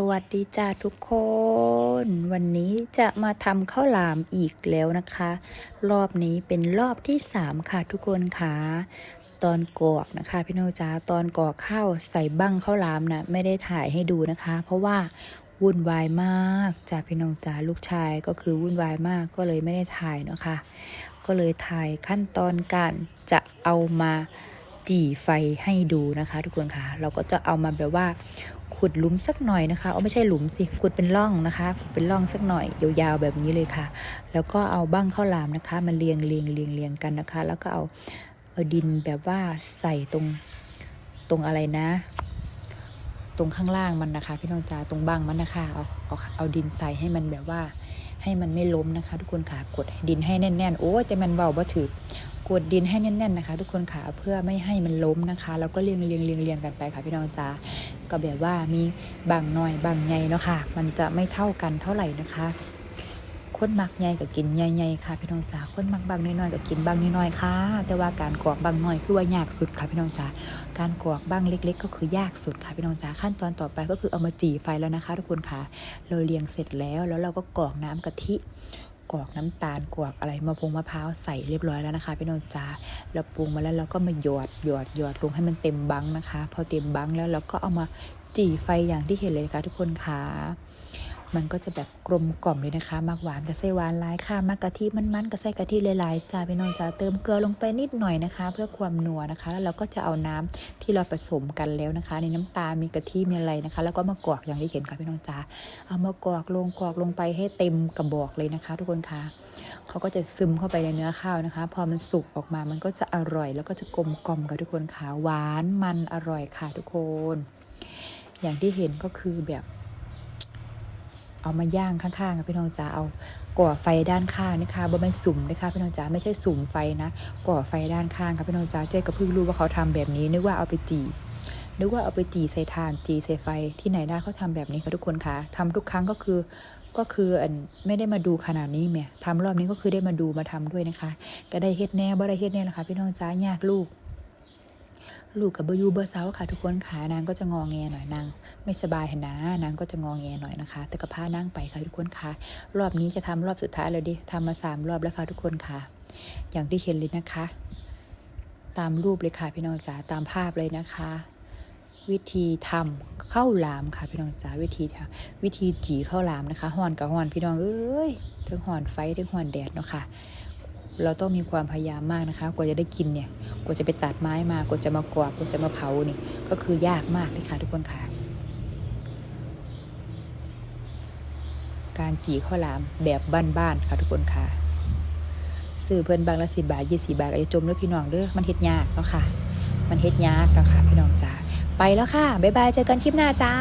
สวัสดีจ้าทุกคน วันนี้จะมาทำข้าวหลามอีกแล้วนะคะ รอบนี้เป็นรอบที่3ค่ะทุกคนค่ะตอนกอกนะคะพี่น้องจ้าตอนกอกข้าวใส่บั้งข้าวหลามนะไม่ได้ถ่ายให้ดูนะคะ เพราะว่าวุ่นวายมากจ้าพี่น้องจ้าลูกชายก็คือวุ่นวายมากก็เลยไม่ได้ถ่ายเนาะคะก็เลยถ่ายขั้นตอนการจะเอามาจี่ไฟให้ดูนะคะ ทุกคนค่ะ เราก็จะเอามาแบบว่า ขุดหลุมสักหน่อยนะคะเอาไม่ใช่หลุมสิขุดเป็นร่องนะคะขุดเป็นร่องสักหน่อยยาวๆแบบนี้เลยค่ะ แล้วก็เอาบ้างข้าวหลามนะคะมาเรียงเรียงเรียงเรียงกันนะคะ แล้วก็เอาเอาดินแบบว่าใส่ตรงตรงอะไรนะ ตรงข้างล่างมันนะคะ พี่น้องจ๋าตรงบ้างมันนะคะเอาเอาเอาดินใส่ให้มันแบบว่าให้มันไม่ล้มนะคะ ทุกคนค่ะกดดินให้แน่นๆ โอ้จะมันเบาบ่ถือ กดดินให้แน่นๆนะคะ ทุกคนค่ะเพื่อไม่ให้มันล้มนะคะ แล้วก็เรียงเรียงเรียงเรียงกันไปค่ะพี่น้องจ๋าก็แบบว่ามีบางน้อยบางใหญ่เนาะค่ะ มันจะไม่เท่ากันเท่าไหร่นะคะคนมักใหญ่กับกินใหญ่ๆค่ะพี่น้องจ๋าคนมักบางน้อยๆกับกินบางน้อยๆค่ะ แต่ว่าการกรอกบางน้อยคือว่ายากสุดค่ะพี่น้องจ๋าการกรอกบางเล็ก ๆ ก็คือยากสุดค่ะพี่น้องจ๋าขั้นตอนต่อไปก็คือเอามาจี่ไฟแล้วนะคะ ทุกคนค่ะ เราเรียงเสร็จแล้วแล้วเราก็กรอกน้ำกะทิ กรอกน้ำตาลกรอกอะไรมะพงมะพร้าวใส่เรียบร้อยแล้วนะคะพี่น้องจ๋าเราปรุงมาแล้วเราก็มาหยอดหยอดหยอดลงให้มันเต็มบังนะคะ พอเต็มบังแล้วเราก็เอามาจี่ไฟอย่างที่เห็นเลยค่ะทุกคนค่ะ มันก็จะแบบกลมกล่อมเลยนะคะมากหวานกับไส้หวานหลายค่ะมากกะทิมันๆกับไส้กะทิหลายๆจ้าพี่น้องจ๋าเติมเกลือลงไปนิดหน่อยนะคะ เพื่อความนัวนะคะแล้วเราก็จะเอาน้ำที่เราผสมกันแล้วนะคะ ในน้ำตาลมีกะทิมีอะไรนะคะ แล้วก็มากรอกอย่างที่เห็นค่ะพี่น้องจ๋าเอามากรอกลงกรอกลงไปให้เต็มกระบอกเลยนะคะ ทุกคนค่ะเขาก็จะซึมเข้าไปในเนื้อข้าวนะคะ พอมันสุกออกมามันก็จะอร่อย แล้วก็จะกลมกล่อมค่ะทุกคนค่ะหวานมันอร่อยค่ะทุกคน อย่างที่เห็นก็คือแบบ เอามาย่างข้างๆค่ะพี่น้องจ๋าเอาก่อไฟด้านข้างนะคะบ่เป็นสุ่มนะคะพี่น้องจ๋าไม่ใช่สุ่มไฟนะก่อไฟด้านข้างค่ะพี่น้องจ๋าเจ๊ก็เพิ่งรู้ว่าเขาทำแบบนี้นึกว่าเอาไปจีนึกว่าเอาไปจีใส่ถ่านจีใส่ไฟที่ไหนได้เขาทำแบบนี้ค่ะทุกคนค่ะทำทุกครั้งก็คือก็คืออันไม่ได้มาดูขนาดนี้แหม่ทำรอบนี้ก็คือได้มาดูมาทำด้วยนะคะ ก็ได้เฮ็ดแน่บ่ได้เฮ็ดแน่ละค่ะพี่น้องจ้ายากลูก ลูกกับบอยูเบอร์เซาค่ะ ทุกคนขานางก็จะงองแงหน่อยนาง ไม่สบายเห็นนะนางก็จะงองแงหน่อยนะคะ แต่ก็พานั่งไปค่ะทุกคนค่ะ รอบนี้จะทำรอบสุดท้ายแล้วดิทำมาสามรอบแล้วค่ะทุกคนค่ะ อย่างที่เห็นเลยนะคะ ตามรูปเลยค่ะพี่น้องจ๋าตามภาพเลยนะคะ วิธีทำข้าวหลามค่ะพี่น้องจ๋าวิธีทำวิธีจีข้าวหลามนะคะห่อนกับห่อนพี่น้องเอ้ยทั้งห่อนไฟทั้งห่อนแดดเนาะค่ะ เราต้องมีความพยายามมากนะคะ กว่าจะได้กินเนี่ย กว่าจะไปตัดไม้มากว่าจะมากรอกกว่าจะมาเผานี่ก็คือยากมากเลยค่ะทุกคนค่ะ การจีข้าวหลามแบบบ้านๆค่ะทุกคนค่ะซื้อเพิ่นบางละสิบาทยี่สิบาทก็จะจมเด้อพี่น้องเด้อมันเฮ็ดยากเนาะค่ะ มันเฮ็ดยากเนาะค่ะพี่น้องจ้าไปแล้วค่ะบ๊ายบายเจอกันคลิปหน้าจ้า